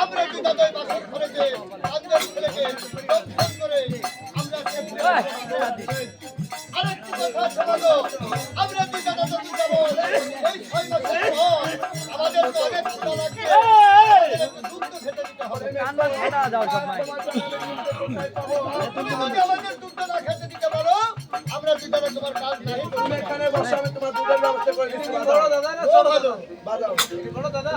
আমার কে দাদাই বাসন ঘরে যে ছেলেকে করে আমরা আমরা দুই যাব এই ছয় মাসের পর আমাদের তো অনেক ক্ষুধা লাগবে দুধ খেতে দিতে হবে তুমি যদি আমাদের দুধ না খেতে দিতে পারো আমরা দুই দাদা তোমার কাজ নাই তুমি এখানে বসে আমি তোমার দুধের ব্যবস্থা করে দিচ্ছি। বড় দাদা না ও ভালো বড় দাদা।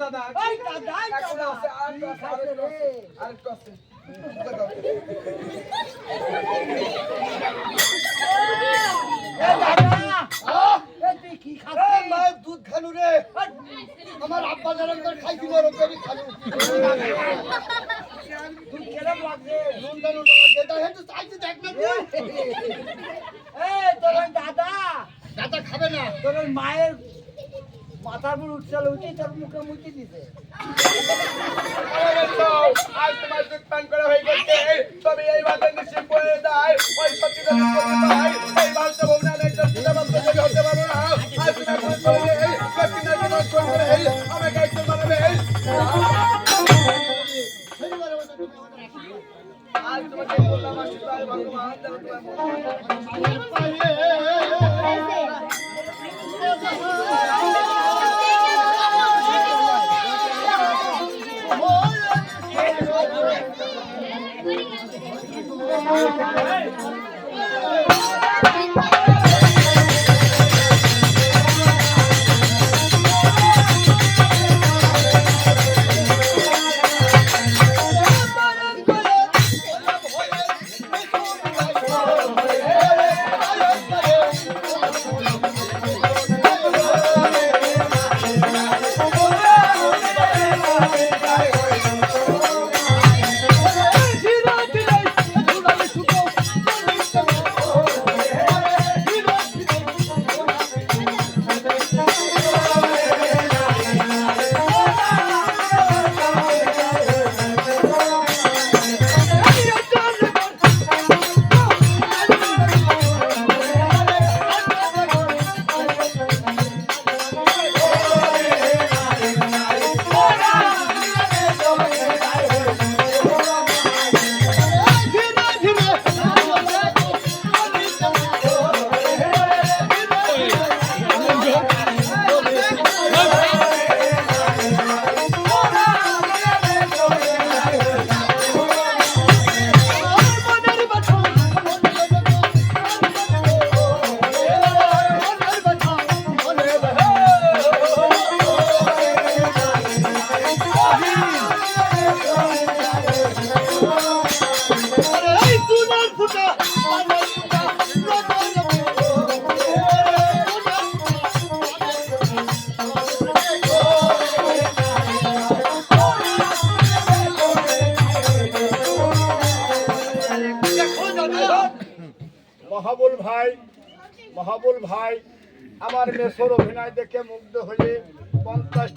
এই শোনো দাদা এই দাদা। আছে আর আরেকটু আছে। এই মায়ের দুধ খানু রে। আমার আব্বা যারা খাই দিল ওরকম আমি খানু। দুধ কেরম লাগছে? নুন দানু লাগছে। তা হেতু চাইতে দেখ না তুই। দাদা। দাদা খাবে না। তোর মায়ের মাথার উপর উঠছিল উঠে তোর মুখে মুখে দিছে। আজ তোমার দুধ পান করে হয়ে গেছে। তবে এই বাদে নিশ্চিত করে দেয় ওই সত্যি বলতে এই ভারত ভবনে আমি করে হতে পারব না, আজ তুমি এখন মহাবুল ভাই মহাবুল ভাই আমার মেসর অভিনয় দেখে মুগ্ধ হয়ে পঞ্চাশ